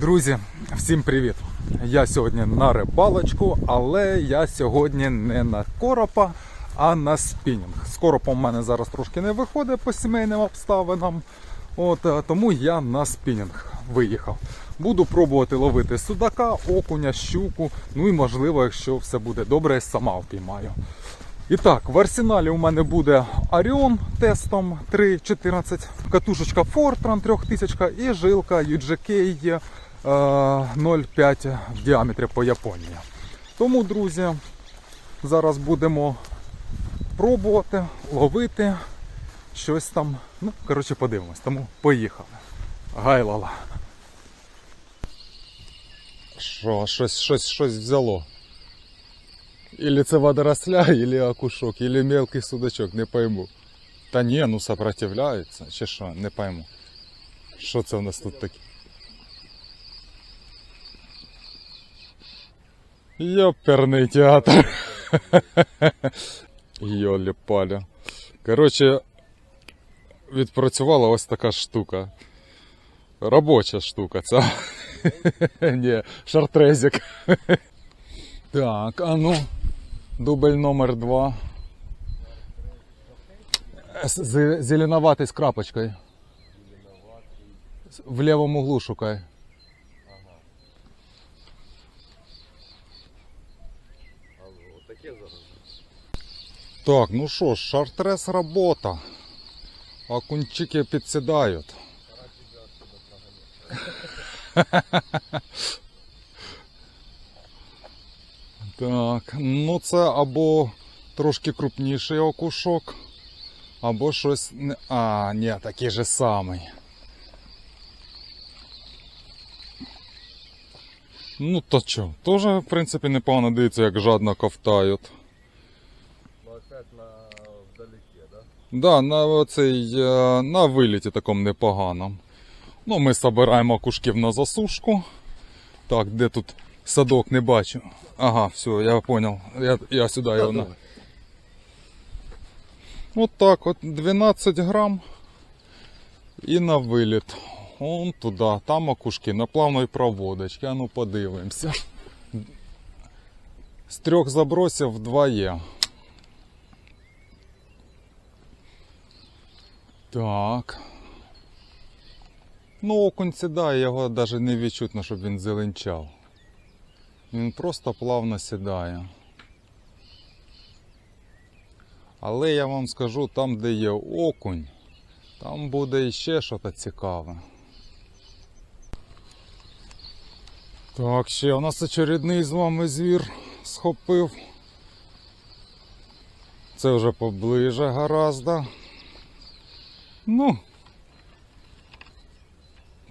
Друзі, всім привіт! Я сьогодні на рибалочку, але я сьогодні не на коропа, а на спінінг. З коропом в мене зараз трошки не виходить по сімейним обставинам. От, е, тому я на спінінг виїхав. Буду пробувати ловити судака, окуня, щуку. Ну і можливо, якщо все буде добре, сама впіймаю. І так, в арсеналі у мене буде Orion тестом 3.14, катушечка Fortran 3000 і жилка UGK 0,5 в діаметрі по Японії. Тому, друзі, зараз будемо пробувати ловити щось там. Ну, коротше, подивимось. Тому поїхали. Гайлала. Що, щось, щось, щось взяло. Или це водоросля, или окушок, или мелкий судачок, не пойму. Та ні, ну сопротивляється, чи що, не пойму. Що це у нас тут таке? Йоперний театр. Йолі паля. Коротше, відпрацювала ось така штука. Робоча штука, це. Ні, шартрезик. Так, а ну, дубль номер два. З- з- Зеленоватий з крапочкою. В лівому углу шукай. Так, ну що ж, шартрес робота. Окунчики підсідають. Так, ну це або трошки крупніший окушок, або щось. А, ні, такий же самий. Ну то що, теж, в принципі, непогано дивиться, як жадно ковтають. Опять на вдалеке, да? Да, на оцей, е, на виліті такому непоганому. Ну, ми збираємо кушків на засушку. Так, де тут садок не бачу. Ага, все, я понял. Я, я сюди його на. От так, от 12 грам. І на виліт. Он туди, там окушки на плавної проводочки. А ну подивимося. З трьох забросів два є. Так. Ну, окунь сідає, його навіть не відчутно, щоб він зеленчав. Він просто плавно сідає. Але я вам скажу, там, де є окунь, там буде іще щось цікаве. Так, ще у нас очередний з вами звір схопив. Це вже поближе гаразда. Ну,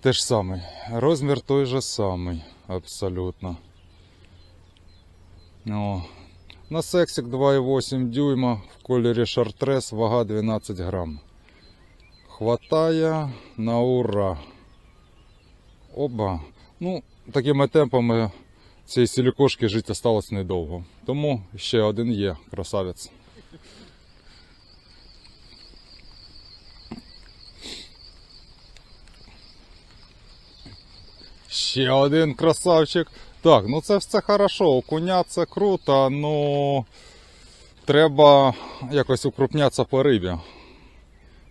те ж самий. Розмір той же самий, абсолютно. О. На сексик 2,8 дюйма в кольорі шартрес, вага 12 грам. Хватає на ура. Оба. Ну, такими темпами цієї сілікошки жити осталось недовго. Тому ще один є, красавець. Ще один красавчик. Так, ну це все хорошо, окуня це круто, ну треба якось укрупнятися по рибі.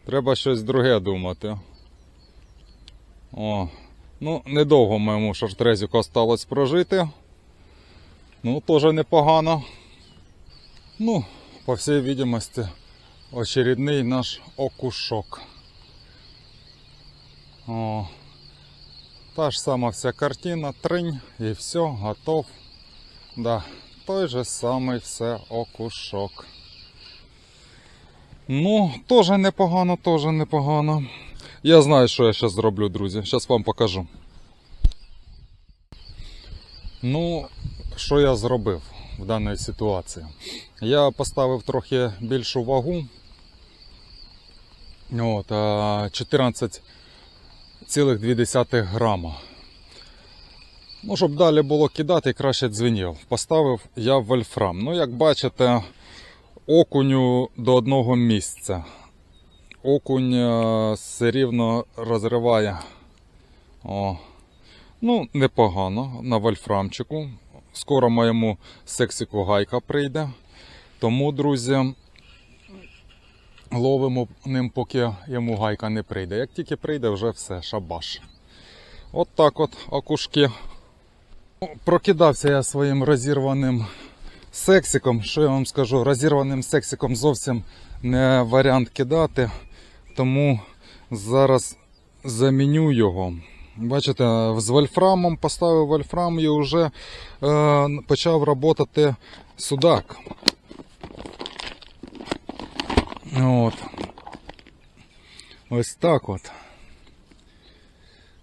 Треба щось друге думати. О, ну, недовго моєму шартрезіку осталось прожити. Ну, теж непогано. Ну, по всій відомості, очередний наш окушок. О. Та ж сама вся картина, тринь і все, готов. Да, той же самий все окушок. Ну, теж непогано, теж непогано. Я знаю, що я зараз зроблю, друзі. Зараз вам покажу. Ну, що я зробив в даній ситуації? Я поставив трохи більшу вагу. От, а, 14 0,2 грама. Ну, щоб далі було кидати, краще дзвенів. Поставив я вольфрам. Ну, як бачите, окуню до одного місця. Окунь е, все рівно розриває. О. Ну, непогано на вольфрамчику. Скоро моєму сексіку гайка прийде. Тому, друзі, ловимо ним, поки йому гайка не прийде. Як тільки прийде, вже все, шабаш. От так от окушки. Прокидався я своїм розірваним сексиком. Що я вам скажу? Розірваним сексиком зовсім не варіант кидати. Тому зараз заміню його. Бачите, з вольфрамом поставив вольфрам і вже е, почав працювати судак. От. Ось так от.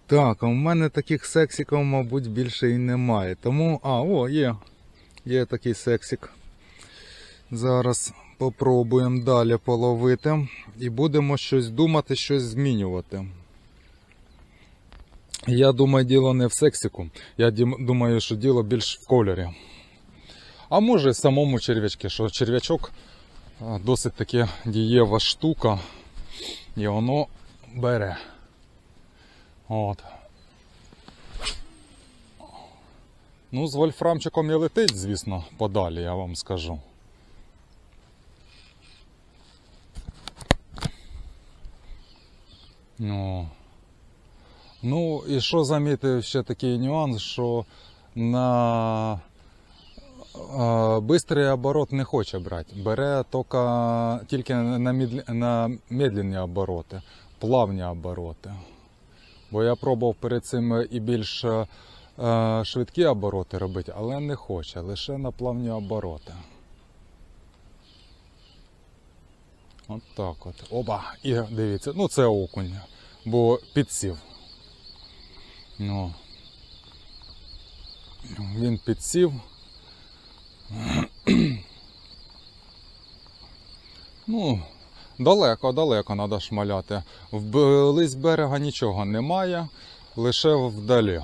Так, а в мене таких сексиків, мабуть, більше і немає. Тому. А, о, є. Є такий сексик. Зараз попробуємо далі половити. І будемо щось думати, щось змінювати. Я думаю, діло не в сексику. Я думаю, що діло більш в кольорі. А може самому черв'ячки, що черв'ячок досить таки дієва штука. І воно бере. От. Ну, з вольфрамчиком і летить, звісно, подалі, я вам скажу. Ну. Ну, і що замітив ще такий нюанс, що на бистрий оборот не хоче брати. Бере тільки, тільки на, медлі, на медленні обороти, плавні обороти. Бо я пробував перед цим і більш швидкі обороти робити, але не хоче, лише на плавні обороти. От так от. Оба! І дивіться, ну це окунь, бо підсів. Ну. Він підсів. Ну, далеко, далеко треба шмаляти. Вблизь берега нічого немає, лише вдалі.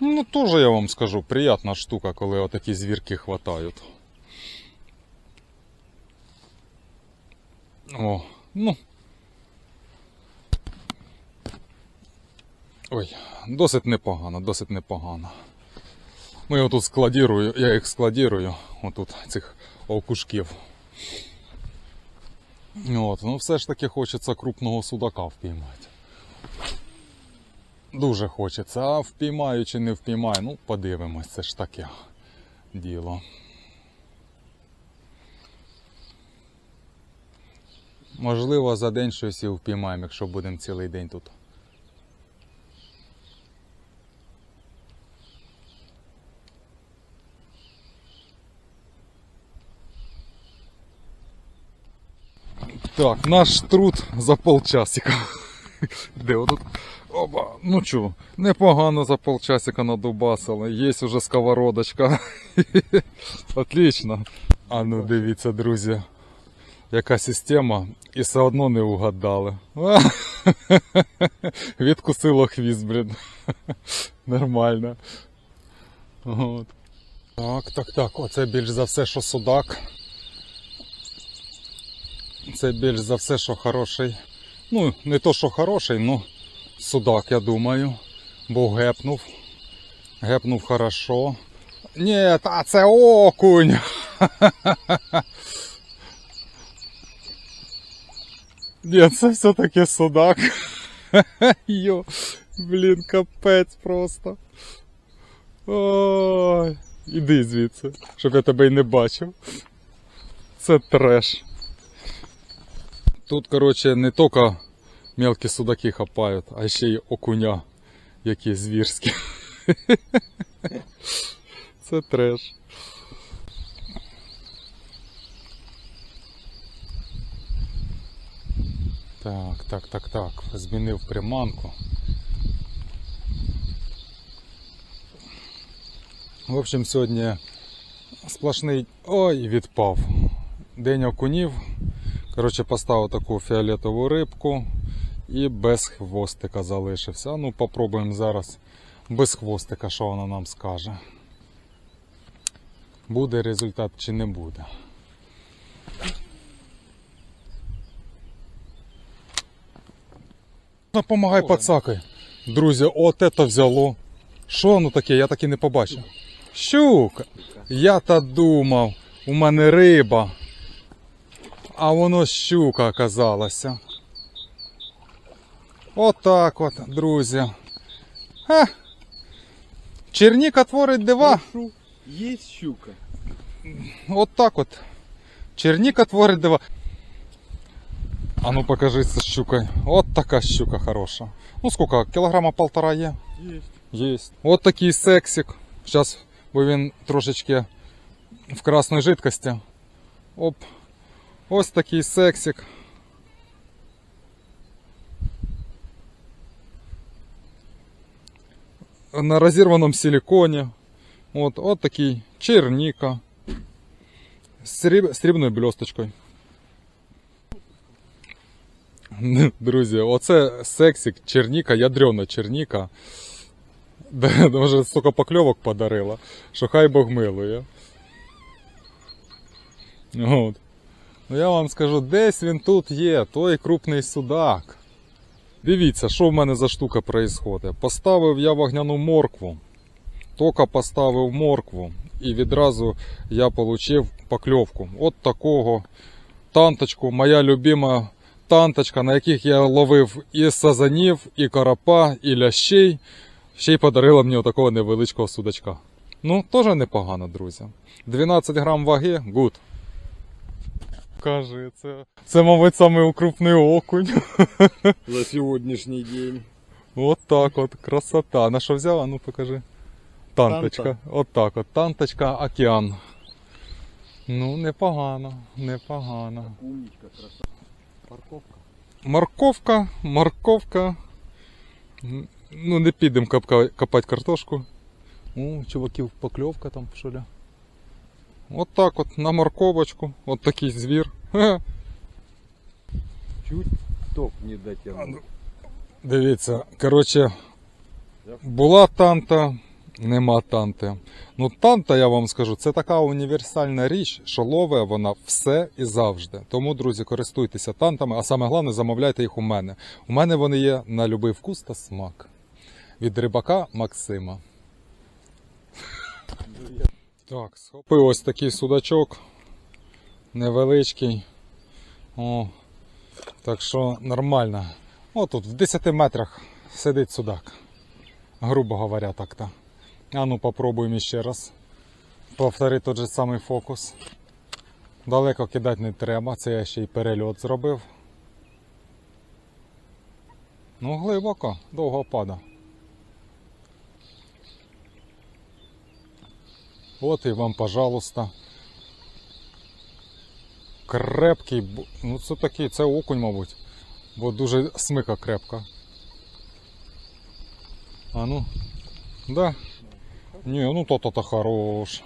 Ну, теж я вам скажу, приятна штука, коли отакі звірки хватають. О, ну. Ой, досить непогано, досить непогано. Ну, я тут складірую, я їх складірую, отут цих окушків. От, ну все ж таки хочеться крупного судака впіймати. Дуже хочеться, а впіймаю чи не впіймаю, ну подивимось, це ж таке діло. Можливо, за день щось і впіймаємо, якщо будемо цілий день тут. Так, наш труд за полчасика. Де отут? Оба, ну чо, непогано за полчасика надубасили. Є вже сковородочка. Отлично. А ну дивіться, друзі, яка система, і все одно не угадали. Відкусило хвіст, блін. Нормально. От. Так, так, так. Оце більш за все, що судак. Це більш за все, що хороший. Ну, не то, що хороший, ну судак, я думаю. Бо гепнув. Гепнув хорошо. Ні, та це окунь. Ні, це все-таки судак. Йо, блін, капець просто. Ой, іди звідси, щоб я тебе й не бачив. Це треш. Тут, короче, не тільки мелкі судаки хапають, а ще й окуня, які звірські. Це треш. Так, так, так, так. Змінив приманку. В общем, сьогодні сплошний. Ой, відпав. День окунів. Коротше, поставив таку фіолетову рибку і без хвостика залишився. Ну, попробуємо зараз без хвостика, що вона нам скаже. Буде результат чи не буде. Допомагай пацакай. Друзі, от це взяло. Що воно таке? Я так і не побачив. Щука. Я та думав, у мене риба. А воно щука оказалася. Отак от, друзі. Ха. Черніка творить дива. Есть щука. От так от. Черніка творить дива. А ну покажи це щукою. От така щука хороша. Ну сколько, кілограма полтора є? Есть. Есть. От такий сексик. Зараз, бо він трошечки в красної жидкості. Оп. Ось такий сексик. На розірваному силиконі. От, от такий черніка. З сріб... срібною блісточкою. Друзі, оце сексик, черніка, ядрена черніка. Може, столько покльовок подарила, що хай Бог милує. От. Ну я вам скажу, десь він тут є, той крупний судак. Дивіться, що в мене за штука происходить. Поставив я вогняну моркву. Тока поставив моркву. І відразу я отримав покльовку. От такого танточку, моя любима танточка, на яких я ловив і сазанів, і карапа, і лящей. Ще й подарила мені отакого невеличкого судачка. Ну, теж непогано, друзі. 12 грам ваги, гуд. Кажи, це. Це, мабуть, самий крупний окунь. За сегодняшний день. От так от, красота. На що взяла? Ну покажи. Танточка. Танта. От так от. Танточка океан. Ну, непогано, непогано. Умничка, красавица. Парковка. Морковка, морковка. Ну, не підемо копати картошку. О, чуваків покльовка там що ли. От так от, на морковочку. От такий звір. Чуть топ не дотянул. Дивіться, коротше, була танта, нема танти. Ну, танта, я вам скажу, це така універсальна річ, що лове вона все і завжди. Тому, друзі, користуйтеся тантами, а саме головне, замовляйте їх у мене. У мене вони є на любий вкус та смак. Від рибака Максима. Так, схопив ось такий судачок. Невеличкий. О, так що нормально. О, тут в 10 метрах сидить судак. Грубо говоря, так-то. А ну попробуємо ще раз. Повтори той же самий фокус. Далеко кидати не треба, це я ще й перельот зробив. Ну, глибоко, довго пада. От і вам, пожалуйста. Крепкий, ну це такий, це окунь, мабуть. Бо дуже смика крепка. А ну. Да. Не, ну то-то то хорош.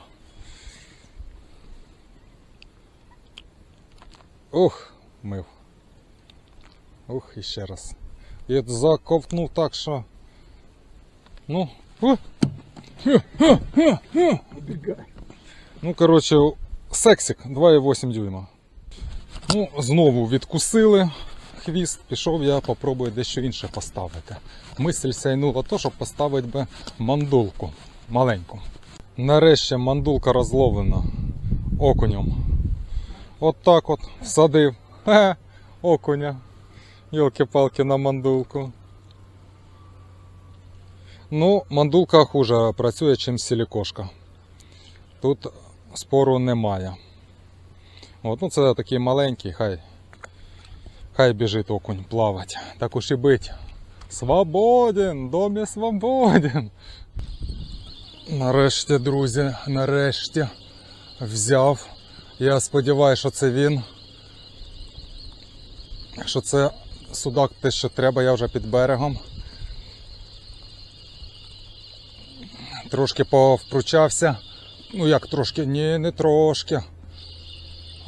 Ух, мив. Ух, іще раз. І заковтнув так, що. Ну. у. Ну, коротше, сексик 2,8 дюйма. Ну, знову відкусили хвіст, пішов я попробую дещо інше поставити. Мисль сяйнула то, щоб поставити би мандулку маленьку. Нарешті мандулка розловлена окунем. От так от всадив. Хе, окуня. Йолки-палки на мандулку. Ну, мандулка хуже працює, ніж силікошка. Тут спору немає. От, ну це такий маленький, хай. Хай біжить окунь плавать. Так уж і бить. Свободен, домі свободен. Нарешті, друзі, нарешті взяв. Я сподіваюся, що це він. Що це судак те, що треба, я вже під берегом. Трошки повпручався. Ну як трошки? Ні, не трошки.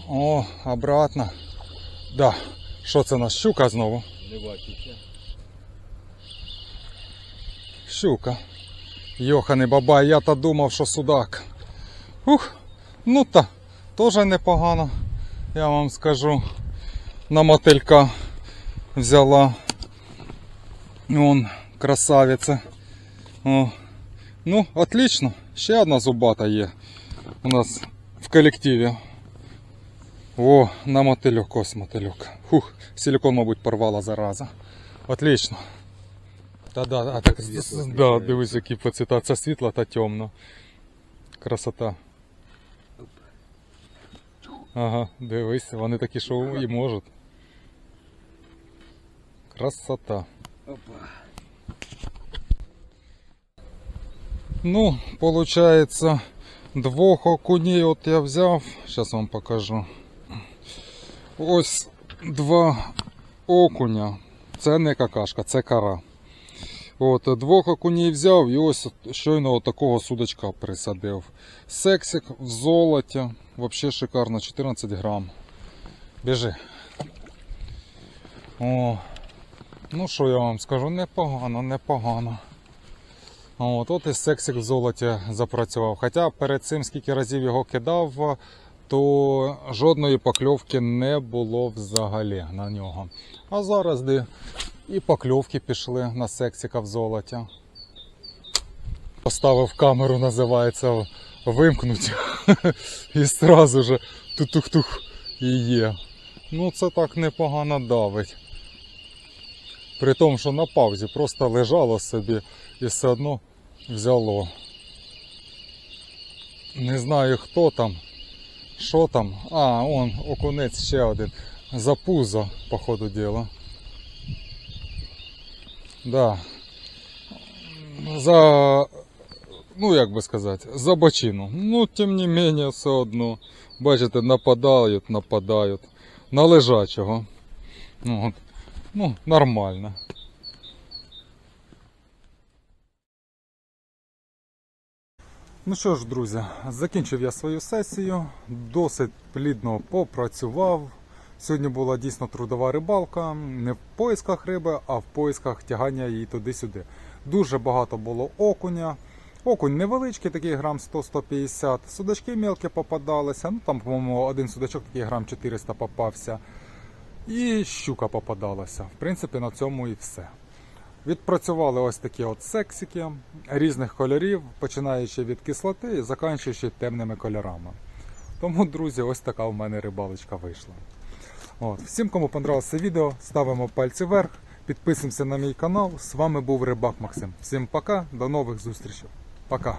О, обратно. Да. Що це у нас? Щука знову? Не бачите. Щука. Йоханий бабай, я та думав, що судак. Ух, ну та, теж непогано, я вам скажу. На мотилька взяла. Вон красавиця. Ну, отлично. Ще одна зубата є у нас в колективі. О, на мотильок, ось мотильок. Фух, силикон, мабуть, порвала зараза. Отлично. Та да, а так, Світло да, дивись, які по цвіта. Це світло та темно. Красота. Ага, дивись, вони такі, що і можуть. Красота. Опа. Ну, получается, двох окуней от я взяв. Сейчас вам покажу. Ось два окуня. Це не какашка, це кара. От, двох окуней взяв і ось щойно такого судочка присадив. Сексик в золоті. Вообще шикарно, 14 грам. Біжи. О, ну що я вам скажу, непогано, непогано. От, от і сексик в золоті запрацював. Хоча перед цим скільки разів його кидав, то жодної покльовки не було взагалі на нього. А зараз де і покльовки пішли на сексика в золоті. Поставив камеру, називається вимкнуть. І одразу же тутух-тух і є. Ну це так непогано давить. При тому, що на паузі просто лежало собі і все одно взяло. Не знаю хто там, що там. А, он окунець ще один. За пузо, по ходу діла. Да. За. Ну, як би сказати, за бочину. Ну, тим не менее, все одно. Бачите, нападають, нападають. На лежачого. Ну, от. ну нормально. Ну що ж, друзі, закінчив я свою сесію, досить плідно попрацював. Сьогодні була дійсно трудова рибалка, не в поисках риби, а в поисках тягання її туди-сюди. Дуже багато було окуня. Окунь невеличкий, такий грам 100-150. Судачки мілкі попадалися. Ну там, по-моєму, один судачок такий грам 400 попався. І щука попадалася. В принципі, на цьому і все. Відпрацювали ось такі от сексики різних кольорів, починаючи від кислоти і закінчуючи темними кольорами. Тому, друзі, ось така в мене рибалочка вийшла. От. Всім, кому подобалося відео, ставимо пальці вверх, підписуємося на мій канал. З вами був Рибак Максим. Всім пока, до нових зустрічей. Пока.